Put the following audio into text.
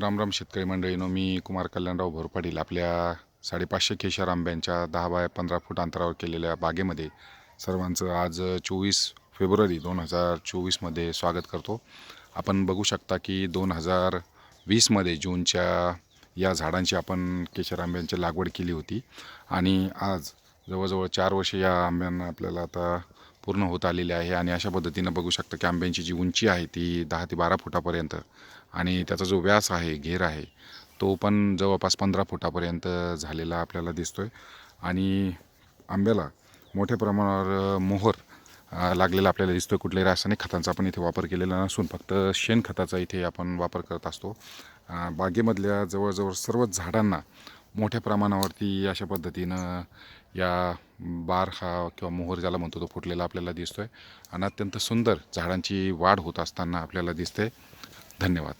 राम राम शेतकरी मंडळीनो मी कुमार कल्याणराव भोरपाटील आपल्या साडेपाचशे केशर आंब्यांच्या दहा बाय पंधरा फूट अंतरावर केलेल्या बागेमध्ये सर्वांचं आज चोवीस फेब्रुवारी दोन हजार चोवीसमध्ये स्वागत करतो. आपण बघू शकता की दोन हजार वीसमध्ये जूनच्या या झाडांची आपण केशर आंब्यांची लागवड केली होती. आणि आज जवळजवळ चार वर्षे या आंब्यांना आपल्याला आता पूर्ण होत आलेली आहे आणि अशा पद्धतीनं बघू शकता की आंब्यांची जी उंची आहे ती दहा ते बारा फुटापर्यंत आणि त्याचा जो व्यास आहे घेर आहे तो पण जवळपास पंधरा फुटापर्यंत झालेला आपल्याला दिसतो आहे आणि आंब्याला मोठ्या प्रमाणावर मोहर लागलेला आपल्याला दिसतो कुठल्याही रासायनिक खतांचा आपण इथे वापर केलेला नसून फक्त शेणखताचा इथे आपण वापर करत असतो. बागेमधल्या जवळजवळ सर्वच झाडांना मोठ्या प्रमाणावरती अशा पद्धतीनं या बार हा किंवा मोहर ज्याला म्हणतो तो फुटलेला आपल्याला दिसतो आहे आणि अत्यंत सुंदर झाडांची वाढ होत असताना आपल्याला दिसते धन्यवाद.